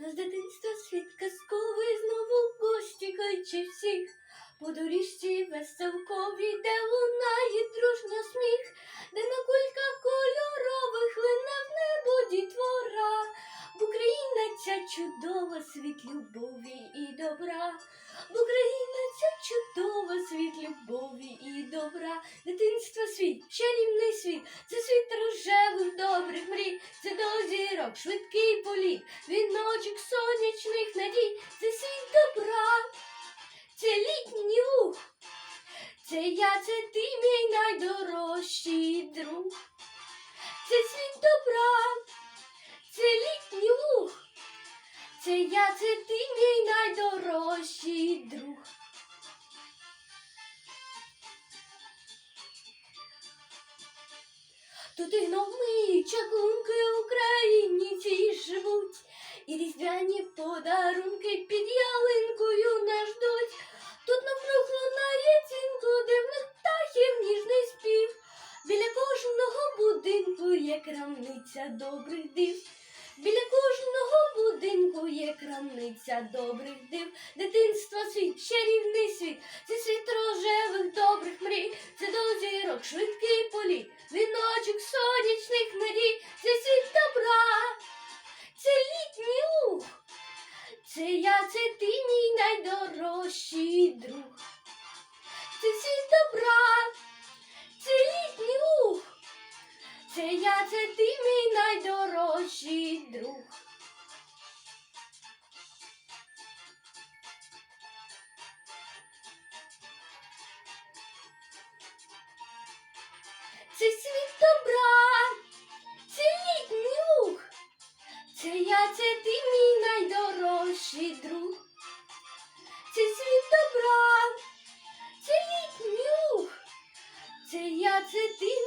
Нас дитинства світ казковий знову гості кличе всіх. По доріжці веселковій, де лунає дружньо сміх, де на кульках кольорових лине в небо дітвора. В Україна ця чудова світ любові і добра. В Україна ця чудова світ любові і добра. Дитинство світ, чарівний світ, це світ рожевих добрих мрій, це зірок, швидкий політ, віночок сонячних надій, це світ добра, це літній луг, це я, це ти, мій найдорожчий друг, це світ добра, це літній луг, це я, це ти, мій найдорожчий друг. Тут і гноми, чаклунки українці живуть, і різдвяні подарунки під ялинкою нас ждуть. Тут навкруг лунає дзвінку дивних птахів ніжний спів. Біля кожного будинку є крамниця добрих див. Біля кожного будинку є крамниця добрих див. Дитинство світ, чарівний світ, це світ рожевих добрих мрій, це до зірок швидкий політ, це ти, мій найдорожчий друг, це світ добра, це літній луг, це я, це ти, мій найдорожчий друг. Це світ добра, це літній